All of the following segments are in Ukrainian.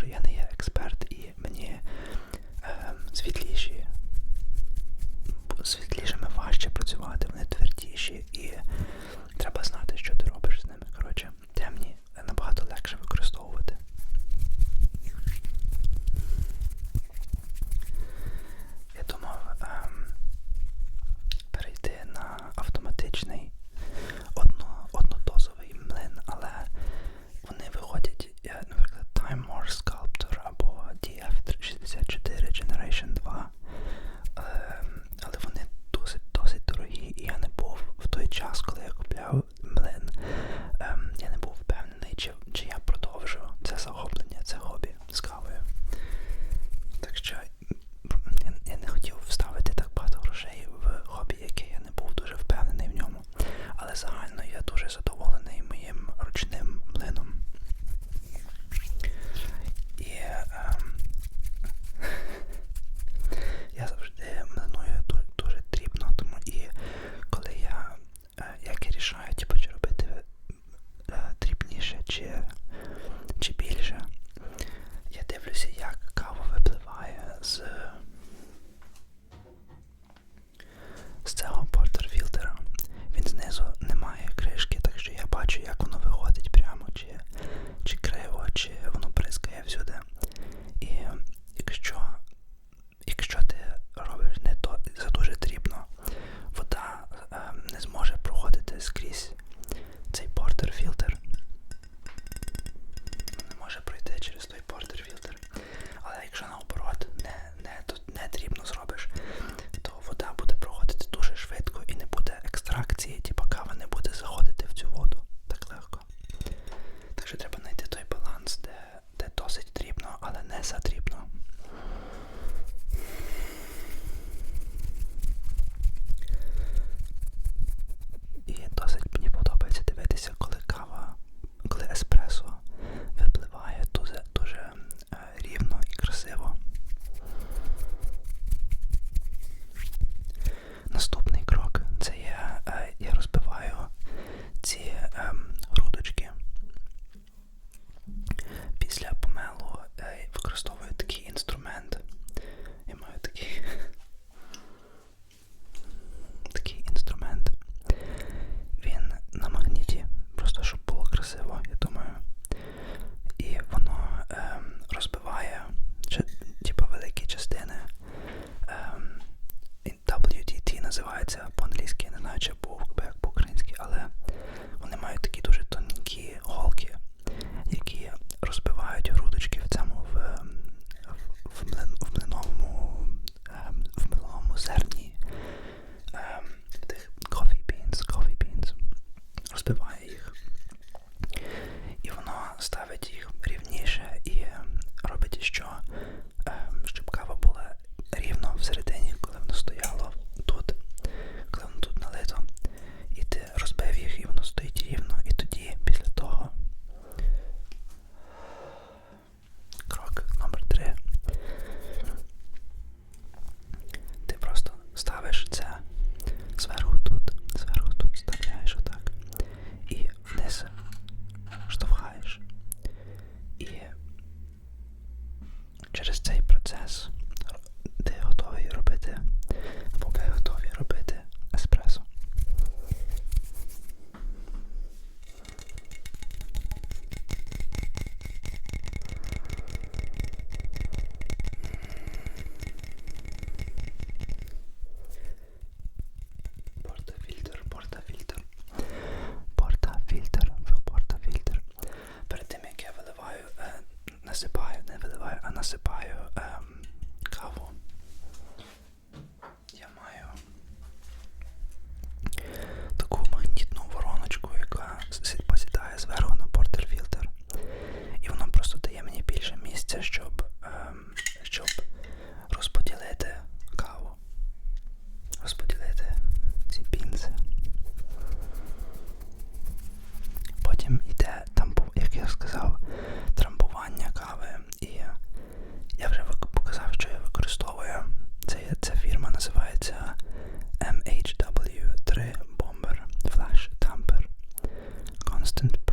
що я не є експерт і мені е, світліші constant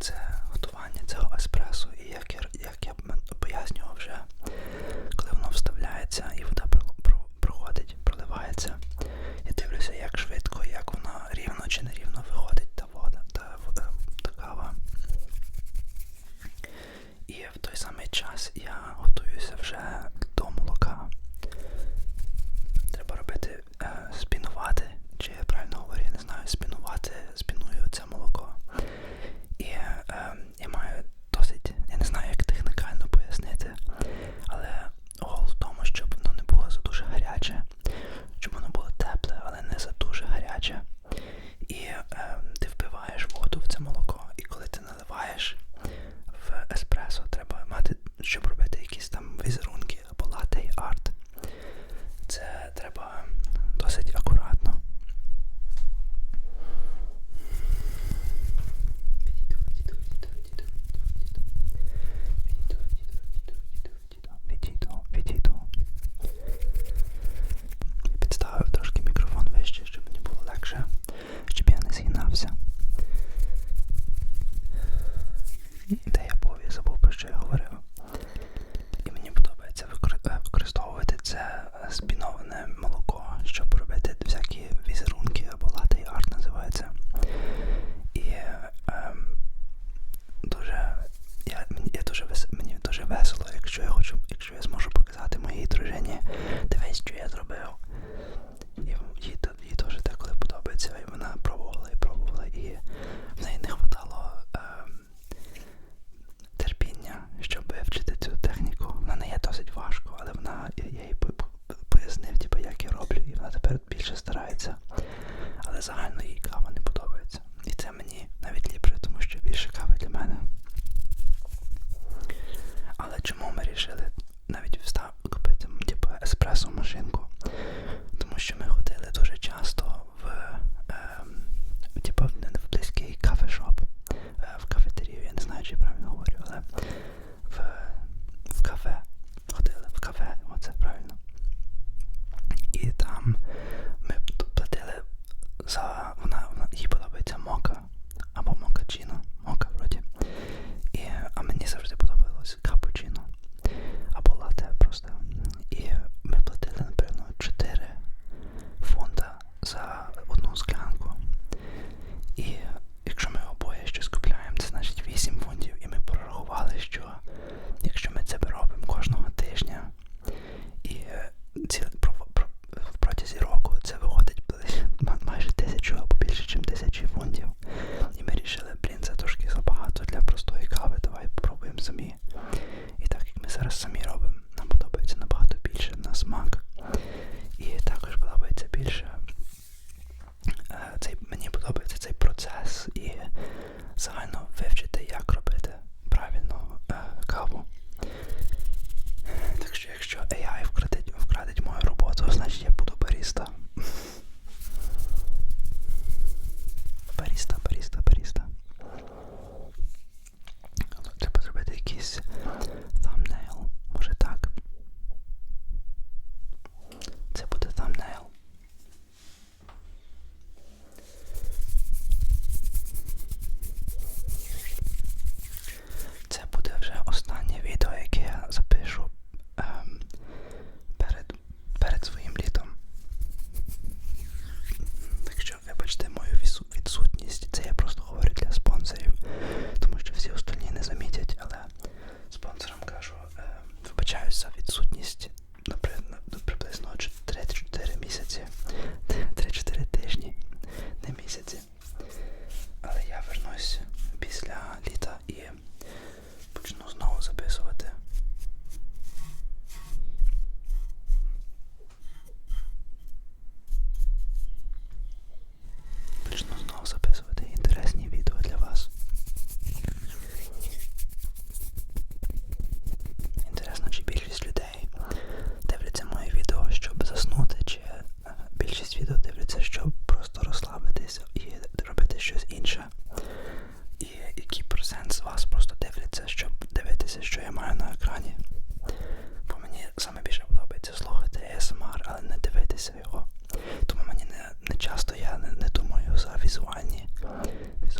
це готування цього еспресо. І як я, як я пояснював вже, коли воно вставляється і вода проходить, проливається, я дивлюся, як швидко, як вона рівно чи нерівно виходить та вода, та, е, та кава. І в той самий час я готуюся вже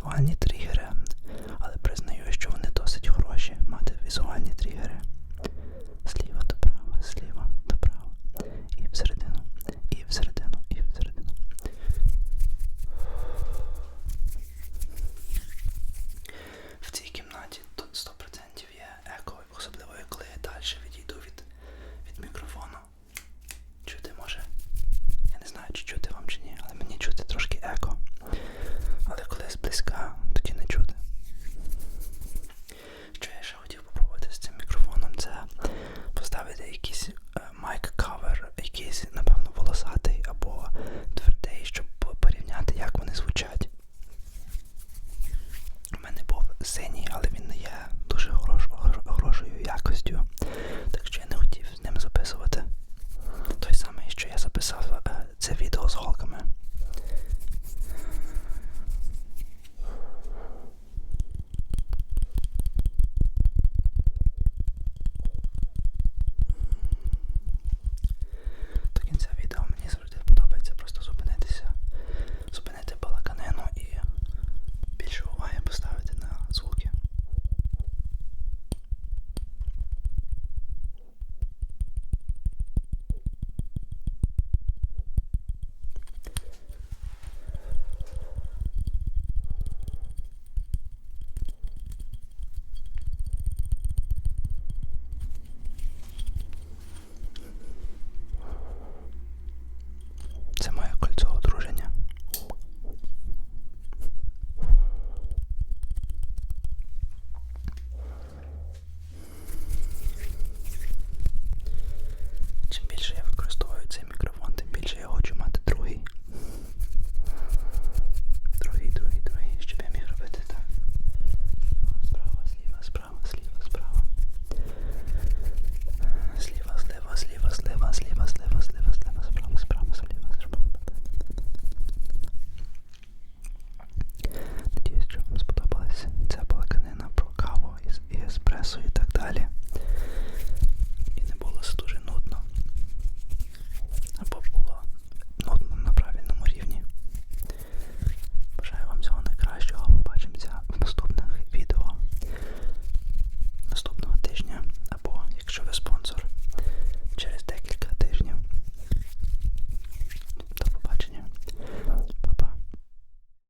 сексуальні тригери.